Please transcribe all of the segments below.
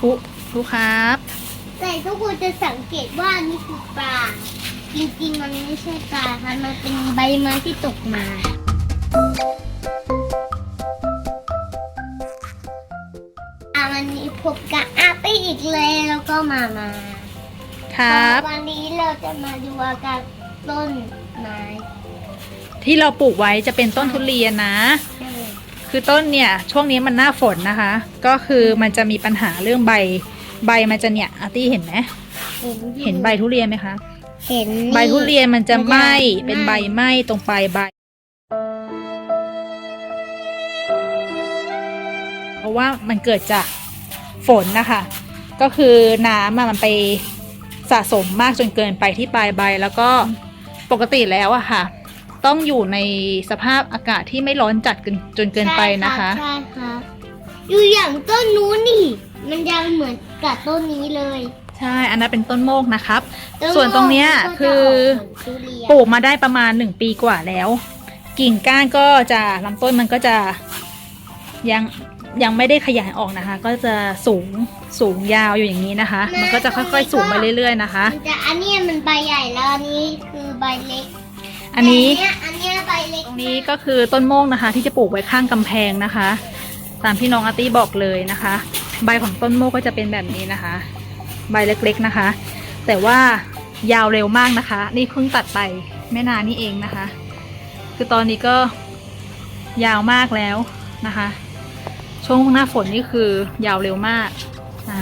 ทุทุครับ แต่ทุกคนจะสังเกตว่านี่คือปลา จริงๆ มันไม่ใช่ปลาค่ะ มันเป็นใบไม้ที่ตกมา อะวันนี้พบกับอาไปอีกแล้วแล้วก็มามาครับ วันนี้เราจะมาดูอาการต้นไม้ที่เราปลูกไว้จะเป็นต้นทุเรียนนะ ใช่ คือต้นเนี่ยช่วงนี้มันหน้าฝนนะคะ ก็คือมันจะมีปัญหาเรื่องใบใบมันจะเนี่ยอาร์ตี้เห็นไหมเห็นอยู่เห็นใบทุเรียนไหมคะ เห็นใบทุเรียนมันจะไหม้มันจะเป็นใบไหม้ตรงปลายใบ เพราะว่ามันเกิดจากฝนนะคะ ก็คือน้ำอะมันไปสะสมมากจนเกินไปที่ปลายใบแล้วก็ปกติแล้วอะค่ะ ต้องอยู่ในสภาพอากาศที่ไม่ร้อนจัดเกินจนเกินไปนะคะ ใช่ครับอยู่อย่างต้นนู้นนี่ มันจะเหมือนกับต้นนี้เลย ใช่ อันนั้นเป็นต้นโมกนะครับต้ส่วนตรงเนี้ยก็จะคือกเหมืนทุเรียนปลูกมาได้ประมาณหนึ่งปีกว่าแล้ว กิ่งก้านก็จะลำต้นมันก็จะยังยังไม่ได้ขยายออกนะคะ ก็จะสูงสูงยาวอยู่อย่างนี้นะคะ มันก็จะค่อยๆ สูงไปเรื่อยๆนะคะ มันจะอันเนี้ยมันใบใหญ่แล้วอันนี้คือใบเล็ก อันนี้แต่อันเนี้ยอันเนี้ยใบเล็กตรงนี้ก็คือต้นโมกนะคะ ที่จะปลูกไว้ข้างกำแพงนะคะ ตามที่น้องอาร์ตี้บอกเลยนะคะ ใบของต้นโมกก็จะเป็นแบบนี้นะคะ ใบเล็กๆนะคะ แต่ว่ายาวเร็วมากนะคะ นี่เพิ่งตัดไปไม่นานนี่เองนะคะ คือตอนนี้ก็ยาวมากแล้วนะคะ ช่วงหน้าฝนนี่คือยาวเร็วมากนะ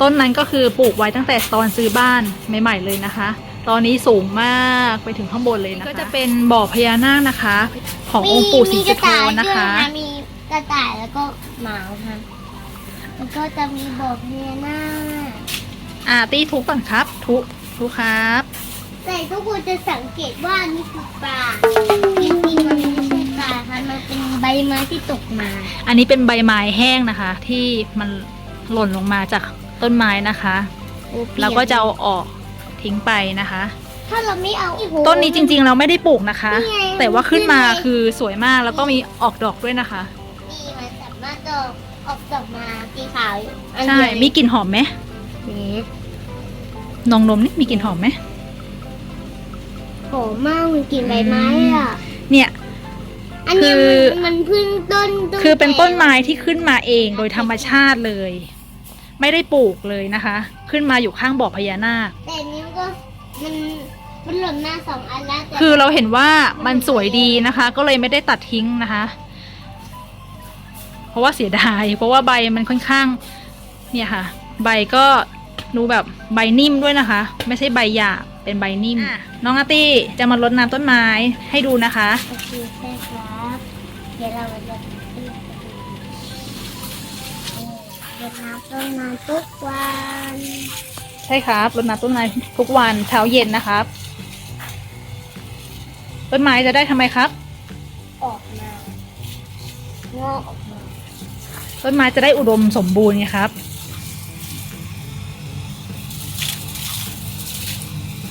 ต้นนั้นก็คือปลูกไว้ตั้งแต่ตอนซื้อบ้านใหม่ๆเลยนะคะ ตอนนี้สูงมากไปถึงข้างบนเลยนะคะ ก็จะเป็นบ่อพญานาคนะคะ ขององค์ปู่ศรีสุโธนะคะ มีกระต่ายแล้วก็หมาค่ะแล้วก็จะมีบอกพญานาคอ่าตีทุกก่อนครับ ทุทุครับ แต่ทุกคนจะสังเกตว่านี่คือปลาจริงๆมันไม่ใช่ปลาค่ะมันเป็นใบไม้ที่ตกมา อันนี้เป็นใบไม้แห้งนะคะ ที่มันหล่นลงมาจากต้นไม้นะคะเราก็จะเอาออก ทิ้งไปนะคะ ถ้าเราไม่เอาโอ้โหต้นนี้จริงๆเราไม่ได้ปลูกนะคะ นี่ไงแต่ว่าขึ้นมาขึ้นเลยคือสวยมากแล้วก็มีออกดอกด้วยนะคะนี่มันสามารถจะออกดอกมาสีขาวอยู่อันใช่ เดียวมีกลิ่นหอมไหมนี่นองนมนี่มีกลิ่นหอมไหมหอมมากมันกลิ่นใบไม้อะ เนี่ย อันเนี้ยคือ มันมันเพึ่งต้นคือเป็นต้นไม้ที่ขึ้นมาเองโดยธรรมชาติเลย ไม่ได้ปลูกเลยนะคะ ขึ้นมาอยู่ข้างบ่อพญานาค แต่อันนี้ก็มันมันหล่นหน้าสองอันแล้วแต่คือเราเห็นว่ามันสวยดีนะคะ ก็เลยไม่ได้ตัดทิ้งนะคะ เพราะว่าเสียดาย เพราะว่าใบมันค่อนข้าง เนี่ยค่ะ ใบก็ดูแบบใบนิ่มด้วยนะคะ ไม่ใช่ใบหยาบเป็นใบนิ่ม น้องอาร์ตี้จะมารดน้ำต้นไม้ให้ดูนะคะ โอเคใช่ครับ เดี๋ยวเราจะ เดี๋ยวน้ำต้นไม้ทุกวันใช่ครับรดน้ำต้นไม้ทุกวันเช้าเย็นนะครับ ต้นไม้จะได้ทำไมครับ ออกมางอกออกมาต้นไม้จะได้อุดมสมบูรณ์ไงครับ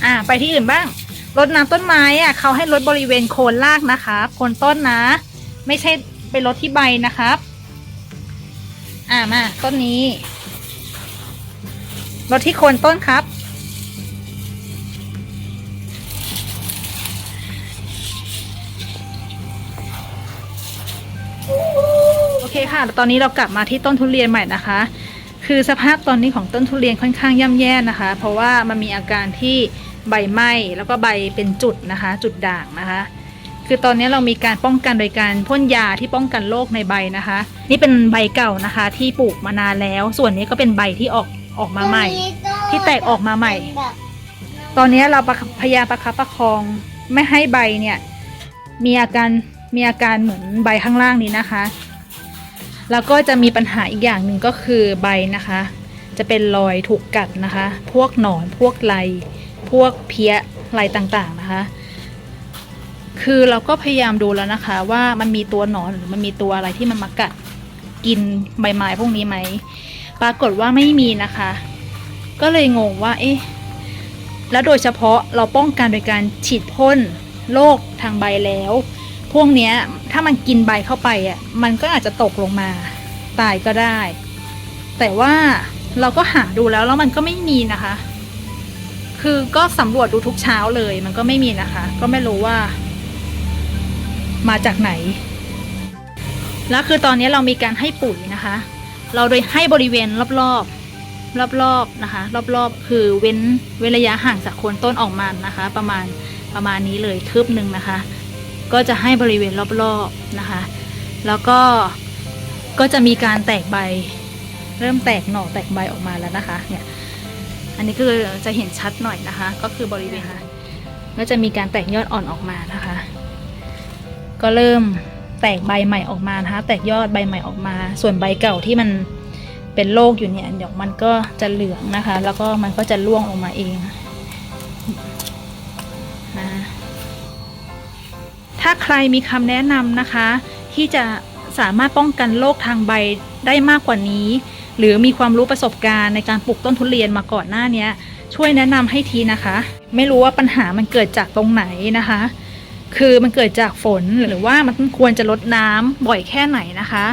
อ่า ไปที่อื่นบ้างรดน้ำต้นไม้อะเขาให้รดบริเวณโคนรากนะครับโคนต้นนะ ไม่ใช่ไปรดที่ใบนะครับ อ่ามาต้นนี้รดที่โคนต้นครับ โอเคค่ะ ตอนนี้เรากลับมาที่ต้นทุเรียนใหม่นะคะ คือสภาพตอนนี้ของต้นทุเรียนค่อนข้างย่ำแย่นะคะ เพราะว่ามันมีอาการที่ใบไหม้แล้วก็ใบเป็นจุดนะคะ จุดด่างนะคะ คือตอนนี้เรามีการป้องกันโดยการพ่นยาที่ป้องกันโรคในใบนะคะ นี่เป็นใบเก่านะคะ ที่ปลูกมานานแล้ว ส่วนนี้ก็เป็นใบที่ออกออกมาใหม่ ที่แตกออกมาใหม่ ตอนนี้เราพยายามประคับประคองไม่ให้ใบเนี่ย มีอาการมีอาการเหมือนใบข้างล่างนี้นะคะ แล้วก็จะมีปัญหาอีกอย่างหนึ่งก็คือใบนะคะ จะเป็นรอยถูกกัดนะคะ พวกหนอนพวกไรพวกเพี้ยไรต่างๆนะคะ คือเราก็พยายามดูแล้วนะคะ ว่ามันมีตัวหนอนหรือมันมีตัวอะไรที่มันมากัดกินใบไม้พวกนี้ไหม ปรากฏว่าไม่มีนะคะ ก็เลยงงว่า เอ๊ะ แล้วโดยเฉพาะเราป้องกันโดยการฉีดพ่นโรคทางใบแล้ว พวกนี้ถ้ามันกินใบเข้าไปอะ มันก็อาจจะตกลงมา ตายก็ได้ แต่ว่าเราก็หาดูแล้วแล้วมันก็ไม่มีนะคะ คือก็สำรวจดูทุกเช้าเลย มันก็ไม่มีนะคะ ก็ไม่รู้ว่า มาจากไหน แล้วคือตอนนี้เรามีการให้ปุ๋ยนะคะ เราโดยให้บริเวณรอบๆรอบๆนะคะ รอบๆ คือเว้นเว้นระยะห่างจากโคนต้นออกมานะคะ ประมาณประมาณนี้เลยคืบหนึ่งนะคะ ก็จะให้บริเวณรอบๆนะคะ แล้วก็ก็จะมีการแตกใบ เริ่มแตกหน่อแตกใบออกมาแล้วนะคะเนี่ยอันนี้คือจะเห็นชัดหน่อยนะคะ ก็คือบริเวณก็จะมีการแตกยอดอ่อนออกมานะคะ ก็เริ่มแตกใบใหม่ออกมานะคะแตกยอดใบใหม่ออกมา ส่วนใบเก่าที่มันเป็นโรคอยู่เนี่ยเดี๋ยวมันก็จะเหลืองนะคะ แล้วก็มันก็จะร่วงออกมาเองนะถ้าใครมีคำแนะนำนะคะ ที่จะสามารถป้องกันโรคทางใบได้มากกว่านี้ หรือมีความรู้ประสบการณ์ในการปลูกต้นทุเรียนมาก่อนหน้านี้ช่วยแนะนำให้ทีนะคะ ไม่รู้ว่าปัญหามันเกิดจากตรงไหนนะคะ คือมันเกิดจากฝนหรือว่ามันควรจะลดน้ำบ่อยแค่ไหนนะคะ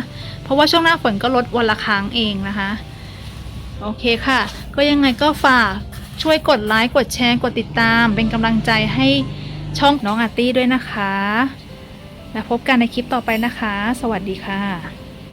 เพราะว่าช่วงหน้าฝนก็ลดวันละครั้งเองนะคะ โอเคค่ะ ก็ยังไงก็ฝากช่วยกดไลค์กดแชร์กดติดตาม เป็นกำลังใจให้ช่องน้องอาร์ตี้ด้วยนะคะ แล้วพบกันในคลิปต่อไปนะคะ สวัสดีค่ะ